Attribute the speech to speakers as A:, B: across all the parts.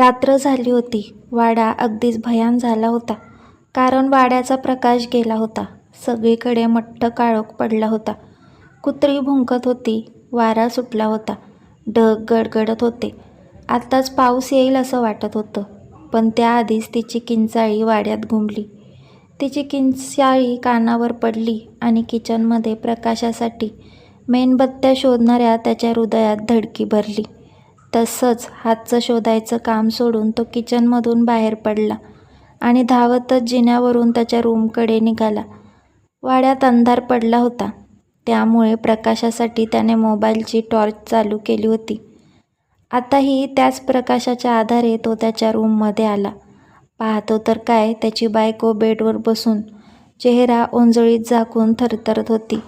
A: रात्र झाली होती. वाडा अगदीच भयान झाला होता. कारण वाड्याचा प्रकाश गेला होता. सगळीकडे मठ्ठ काळोख पडला होता. कुत्री भुंकत होती. वारा सुटला होता. ढग गडगडत होते. आत्ताच पाऊस येईल असं वाटत होतं. पण त्याआधीच तिची किंचाळी वाड्यात घुमली. तिची किंचाळी कानावर पडली आणि किचनमध्ये प्रकाशासाठी मेणबत्त्या शोधणाऱ्या त्याच्या हृदयात धडकी भरली. तसंच हातचं शोधायचं काम सोडून तो किचनमधून बाहेर पडला आणि धावतच जिन्यावरून त्याच्या रूमकडे निघाला. वाड्यात अंधार पडला होता. त्यामुळे प्रकाशासाठी त्याने मोबाईलची टॉर्च चालू केली होती. आताही त्याच प्रकाशाच्या आधारे तो त्याच्या रूममध्ये आला. पाहतो तर काय त्याची बायको बेडवर बसून चेहरा ओंजळीत झाकून थरथरत होती.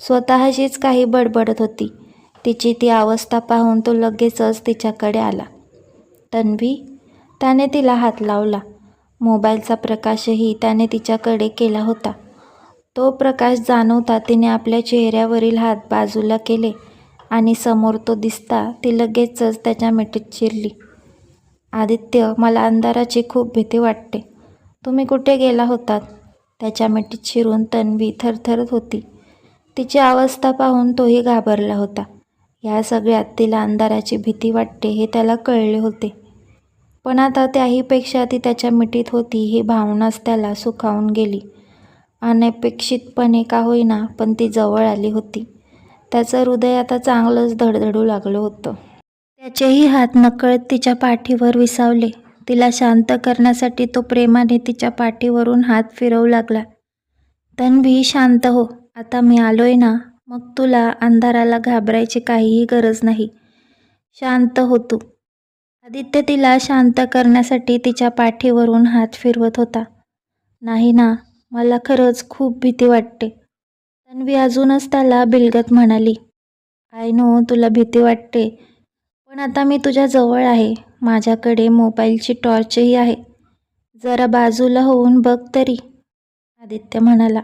A: स्वतःशीच काही बडबडत होती. तिची ती अवस्था पाहून तो लगेचच तिच्याकडे आला. तन्वी त्याने तिला हात लावला. मोबाईलचा प्रकाशही त्याने तिच्याकडे केला होता. तो प्रकाश जाणवता तिने आपल्या चेहऱ्यावरील हात बाजूला केले आणि समोर तो दिसता ती लगेचच त्याच्या मिठीत चिरली. आदित्य मला अंधाराची खूप भीती वाटते. तुम्ही कुठे गेला होतात? त्याच्या मिठीत शिरून तन्वी थरथरत होती. तिची अवस्था पाहून तोही घाबरला होता. या सगळ्यात तिला अंधाराची भीती वाटते हे त्याला कळले होते. पण आता त्याहीपेक्षा ती त्याच्या मिठीत होती ही भावनाच त्याला सुखावून गेली. अनपेक्षितपणे का होईना पण ती जवळ आली होती. त्याचं हृदय आता चांगलंच धडधडू लागलं होतं. त्याचेही हात नकळत तिच्या पाठीवर विसावले. तिला शांत करण्यासाठी तो प्रेमाने तिच्या पाठीवरून हात फिरवू लागला. तन्वी शांत हो. आता मी आलोय ना? मग तुला अंधाराला घाबरायची काहीही गरज नाही. शांत हो तू. आदित्य तिला शांत करण्यासाठी तिच्या पाठीवरून हात फिरवत होता. नाही ना मला खरंच खूप भीती वाटते. तन्वी अजूनच त्याला बिलगत म्हणाली आय नो तुला भीती वाटते. पण आता मी तुझ्या जवळ आहे. माझ्याकडे मोबाईलची टॉर्चही आहे. जरा बाजूला होऊन बघ तरी आदित्य म्हणाला.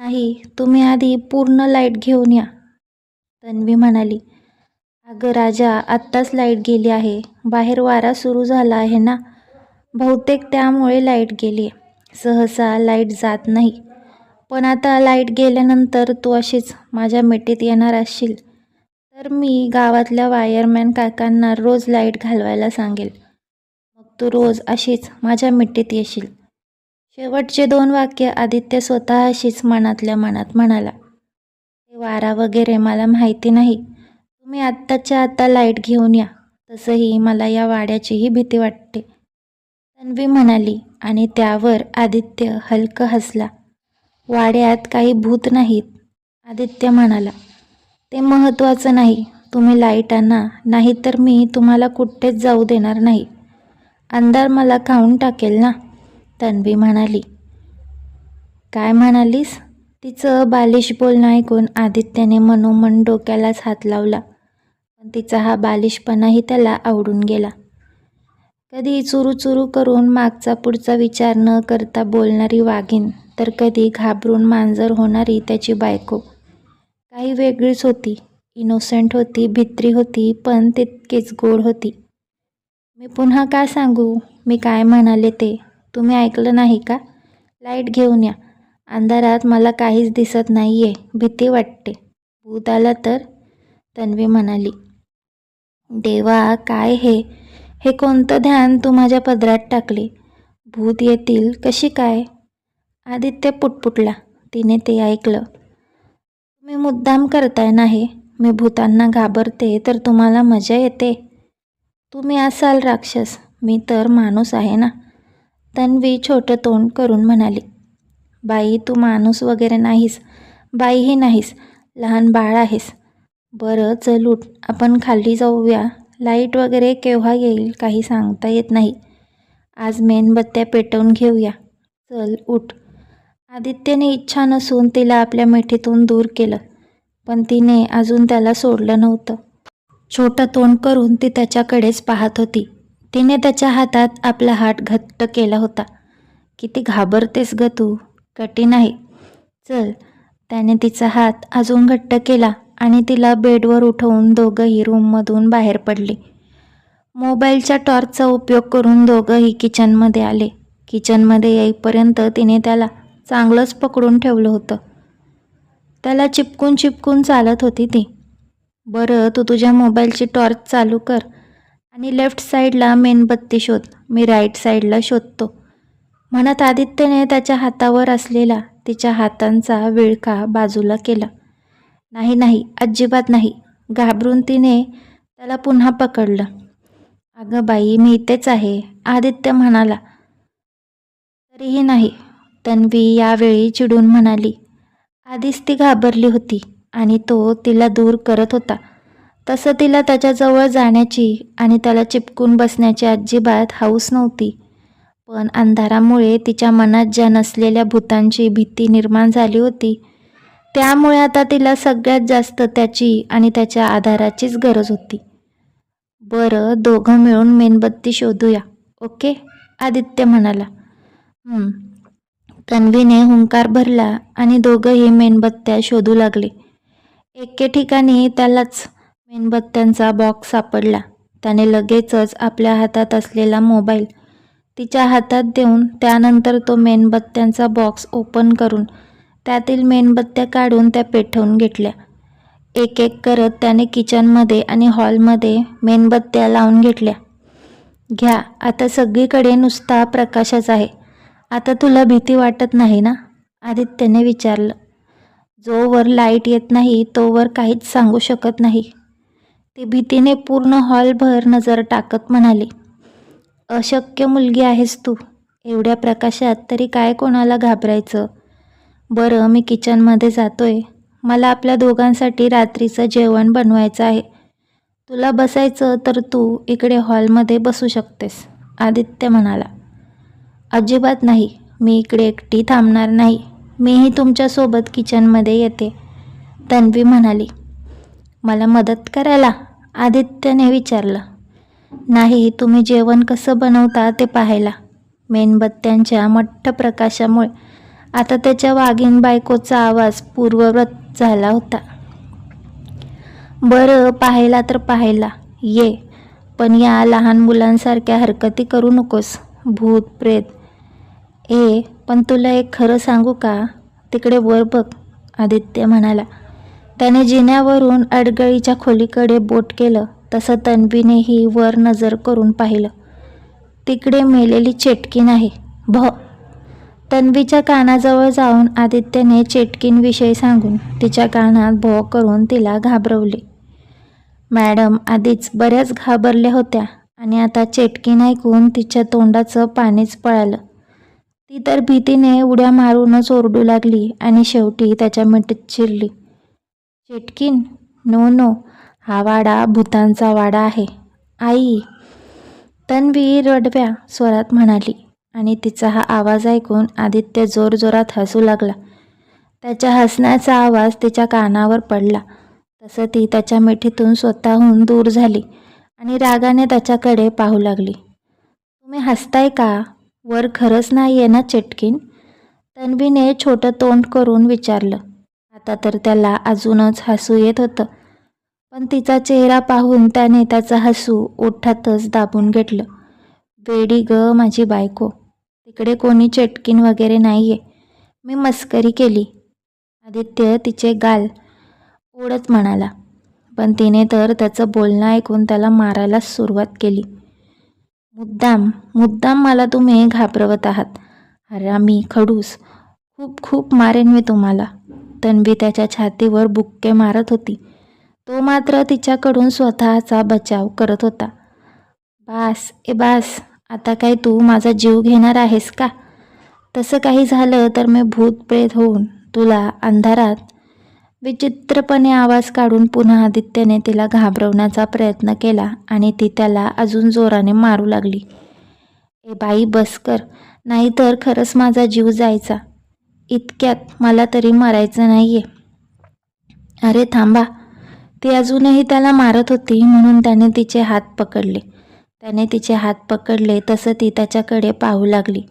A: नाही तुम्ही आधी पूर्ण लाइट घेऊन या. तन्वी म्हणाली अगं राजा आत्ताच लाइट गेली आहे. बाहेर वारा सुरू झाला आहे ना? बहुतेक त्यामुळे लाइट गेली आहे सहसा लाइट जात नाही. पण आता लाइट गेल्यानंतर तू अशीच माझ्या मिठीत येणार असशील. तर मी गावातल्या वायरमॅन काकांना रोज लाइट घालवायला सांगेल. मग तू रोज अशीच माझ्या मिठीत येशील. शेवटचे दोन वाक्य आदित्य स्वतःशीच मनातल्या मनात म्हणाला ते वारा वगैरे मला माहिती नाही. तुम्ही आत्ताच्या आत्ता लाइट घेऊन या. तसंही मला या वाड्याचीही भीती वाटते. तन्वी म्हणाली आणि त्यावर आदित्य हलकं हसला. वाड्यात काही भूत नाहीत आदित्य म्हणाला. ते महत्त्वाचं नाही. तुम्ही लाइट आणा. नाहीतर मी तुम्हाला कुठेच जाऊ देणार नाही. अंधार मला खाऊन टाकेल ना? तन्वी म्हणाली. काय म्हणालीस? तिचं बालिश बोलणं ऐकून आदित्याने मनोमन डोक्यालाच हात लावला. पण तिचा हा बालिशपणाही त्याला आवडून गेला. कधी चुरू चुरू करून मागचा पुढचा विचार न करता बोलणारी वाघीण तर कधी घाबरून मांजर होणारी त्याची बायको. काही वेगळीच होती. इनोसेंट होती भित्री होती पण तितकीच गोड होती. मी पुन्हा का सांगू? मी काय म्हणाले ते? तुम्ही ऐकलं नाही का? लाइट घेऊन या. अंधारात मला काहीच दिसत नाही आहे भीती वाटते. भूत आला तर? तन्वी म्हणाली. देवा काय हे? हे कोणतं ध्यान तू माझ्या पदरात टाकले? भूत येतील कशी काय? आदित्य पुटपुटला. तिने ते ऐकलं. तुम्ही मुद्दाम करताय ना हे? मी भूतांना घाबरते तर तुम्हाला मजा येते? तुम्ही असाल राक्षस. मी तर माणूस आहे ना? तन्वी छोटं तोंड करून म्हणाली बाई तू माणूस वगैरे नाहीस. बाईही नाहीस. लहान बाळ आहेस. बरं चल उठ. आपण खाली जाऊया. लाइट वगैरे केव्हा येईल काही सांगता येत नाही. आज मेणबत्त्या पेटवून घेऊया. चल उठ. आदित्यने इच्छा नसून तिला आपल्या मिठीतून दूर केलं पण तिने अजून त्याला सोडलं नव्हतं. छोटं तोंड करून ती त्याच्याकडेच पाहत होती. तिने त्याच्या हातात आपला हात घट्ट केला होता. किती घाबरतेस ग तू. कठीण आहे. चल. त्याने तिचा हात अजून घट्ट केला आणि तिला बेडवर उठवून दोघंही रूममधून बाहेर पडले. मोबाईलच्या टॉर्चचा उपयोग करून दोघंही किचनमध्ये आले. किचनमध्ये येईपर्यंत तिने त्याला चांगलंच पकडून ठेवलं होतं. त्याला चिपकून चिपकून चालत होती ती. बरं तू तुझ्या मोबाईलची टॉर्च चालू कर. आणि लेफ्ट साईडला मेणबत्ती शोध. मी राईट साईडला शोधतो. म्हणत आदित्यने त्याच्या हातावर असलेला तिच्या हातांचा विळखा बाजूला केला? नाही नाही अजिबात नाही. घाबरून तिने त्याला पुन्हा पकडलं. अगं बाई मी इथेच आहे. आदित्य म्हणाला तरीही नाही तन्वी यावेळी चिडून म्हणाली. आधीच ती घाबरली होती आणि तो तिला दूर करत होता. तसं तिला त्याच्याजवळ जाण्याची आणि त्याला चिपकून बसण्याची अजिबात हौस नव्हती. पण अंधारामुळे तिच्या मनात ज्या नसलेल्या भूतांची भीती निर्माण झाली होती त्यामुळे आता तिला सगळ्यात जास्त त्याची आणि त्याच्या आधाराचीच गरज होती. बरं दोघं मिळून मेणबत्ती शोधूया ओके? आदित्य म्हणाला. तन्वीने हुंकार भरला आणि दोघंही मेणबत्त्या शोधू लागले. एके ठिकाणी त्यालाच मेणबत्त्यांचा बॉक्स सापडला. त्याने लगेचच आपल्या हातात असलेला मोबाईल तिच्या हातात देऊन त्यानंतर तो मेणबत्त्यांचा बॉक्स ओपन करून त्यातील मेणबत्त्या काढून त्या पेटवून घेतल्या. एक एक करत त्याने किचनमध्ये आणि हॉलमध्ये मेणबत्त्या लावून घेतल्या. घ्या आता सगळीकडे नुसता प्रकाशच आहे. आता तुला भीती वाटत नाही ना? आदित्यने विचारलं. जोवर लाइट येत नाही तोवर काहीच सांगू शकत नाही. ती भीतीने पूर्ण हॉलभर नजर टाकत म्हणाली अशक्य मुलगी आहेस तू. एवढ्या प्रकाशात तरी काय कोणाला घाबरायचं? बरं मी किचनमध्ये जातोय. मला आपल्या दोघांसाठी रात्रीचं जेवण बनवायचं आहे. तुला बसायचं तर तू इकडे हॉलमध्ये बसू शकतेस आदित्य म्हणाला. अजिबात नाही. मी इकडे एकटी थांबणार नाही. मीही तुमच्यासोबत किचनमध्ये येते तन्वी म्हणाली. मला मदत करायला आदित्यने विचारलं. नाही तुम्ही जेवण कसं बनवता ते पाहायला. मेणबत्त्यांच्या मठ्ठ प्रकाशामुळे आता त्याच्या वाघीण बायकोचा आवाज पूर्ववत झाला होता. बरं पाहायला तर पाहायला. ये पण या लहान मुलांसारख्या हरकती करू नकोस. भूत प्रेत. ए पण तुला एक खरं सांगू का? तिकडे वर बघ आदित्य म्हणाला. त्याने जिन्यावरून अडगळीच्या खोलीकडे बोट केलं तसं तन्वीनेही वर नजर करून पाहिलं. तिकडे मेलेली चेटकीन आहे. भ तन्वीच्या कानाजवळ जाऊन आदित्यने चेटकींविषयी सांगून तिच्या कानात भो करून तिला घाबरवले. मॅडम आधीच बऱ्याच घाबरल्या होत्या आणि आता चेटकीन ऐकून तिच्या तोंडाचं पाणीच पळालं. ती तर भीतीने उड्या मारूनच ओरडू लागली आणि शेवटी त्याच्या मिठीत शिरली. चेटकीन नो नो हा वाडा भूतांचा वाडा आहे. आई तन्वी रडव्या स्वरात म्हणाली आणि तिचा हा आवाज ऐकून आदित्य जोरजोरात हसू लागला. त्याच्या हसण्याचा आवाज तिच्या कानावर पडला. तसं ती त्याच्या मिठीतून स्वतःहून दूर झाली आणि रागाने त्याच्याकडे पाहू लागली. तुम्ही हसताय का? वर खरंच नाही आहे ना चेटकीन? तन्वीने छोटं तोंड करून विचारलं. आता तर त्याला अजूनच हसू येत होतं. पण तिचा चेहरा पाहून त्याने त्याचं हसू ओठातच दाबून घेतलं. वेडी ग माझी बायको. तिकडे कोणी चटकीन वगैरे नाही आहे मी मस्करी केली. आदित्य तिचे गाल ओढत म्हणाला. पण तिने तर त्याचं बोलणं ऐकून त्याला मारायला सुरुवात केली. मुद्दाम मुद्दाम मला तुम्ही घाबरवत आहात. हरामी खडूस. खूप खूप मारेन मी तुम्हाला. तन्वी त्याच्या छातीवर बुक्के मारत होती. तो मात्र तिच्याकडून स्वतःचा बचाव करत होता. बास ए बास आता काय तू माझा जीव घेणार आहेस का? तसं काही झालं तर मी भूतप्रेत होऊन तुला अंधारात विचित्रपणे आवाज काढून पुन्हा आदित्यने तिला घाबरवण्याचा प्रयत्न केला आणि ती त्याला अजून जोराने मारू लागली. ए बाई बस कर. नाहीतर खरंच माझा जीव जायचा. इतक्यात मला तरी मारायचं नाही आहे अरे थांबा. ती अजूनही त्याला मारत होती म्हणून त्याने तिचे हात पकडले. त्याने तिचे हात पकडले तसं ती त्याच्याकडे पाहू लागली.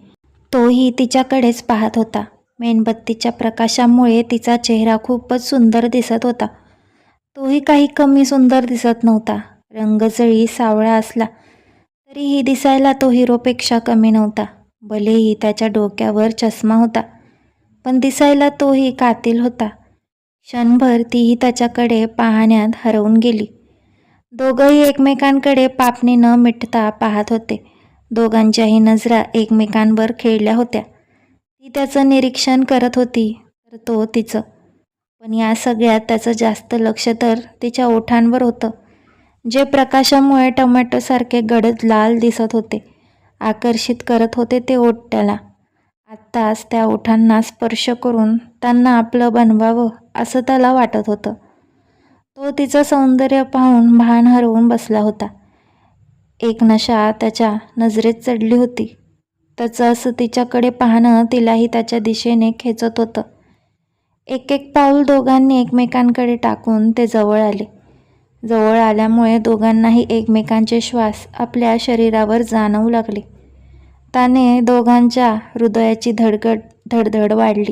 A: तोही तिच्याकडेच पाहत होता. मेणबत्तीच्या प्रकाशामुळे तिचा चेहरा खूपच सुंदर दिसत होता. तोही काही कमी सुंदर दिसत नव्हता. रंगजळी सावळा असला तरीही दिसायला तो हिरोपेक्षा कमी नव्हता. भलेही त्याच्या डोक्यावर चष्मा होता. पण दिसायला तोही कातील होता. क्षणभर तीही त्याच्याकडे पाहण्यात हरवून गेली. दोघंही एकमेकांकडे पापणी न मिटता पाहत होते. दोघांच्याही नजरा एकमेकांवर खेळल्या होत्या. ती त्याचं निरीक्षण करत होती तर तो तिचं. पण या सगळ्यात त्याचं जास्त लक्ष तर तिच्या ओठांवर होतं. जे प्रकाशामुळे टोमॅटोसारखे गडद लाल दिसत होते आकर्षित करत होते ते ओठ त्याला आत्ताच त्या ओठांना स्पर्श करून त्यांना आपलं बनवावं असं त्याला वाटत होतं. तो तिचं सौंदर्य पाहून भान हरवून बसला होता. एक नशा त्याच्या नजरेत चढली होती. त्याचं असं तिच्याकडे पाहणं तिलाही त्याच्या दिशेने खेचत होतं. एक एक पाऊल दोघांनी एकमेकांकडे टाकून ते जवळ आले. जवळ आल्यामुळे दोघांनाही एकमेकांचे श्वास आपल्या शरीरावर जाणवू लागले. त्याने दोघांच्या हृदयाची धडगड धडधड वाढली.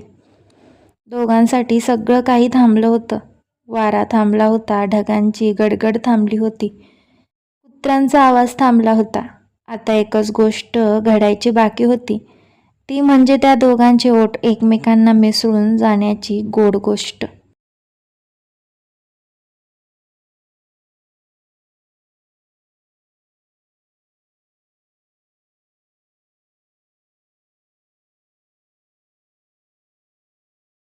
A: दोघांसाठी सगळं काही थांबलं होतं. वारा थांबला होता ढगांची गडगड थांबली होती. कुत्र्यांचा आवाज थांबला होता. आता एकच गोष्ट घडायची बाकी होती. ती म्हणजे त्या दोघांचे ओठ एकमेकांना मिसळून जाण्याची गोड गोष्ट.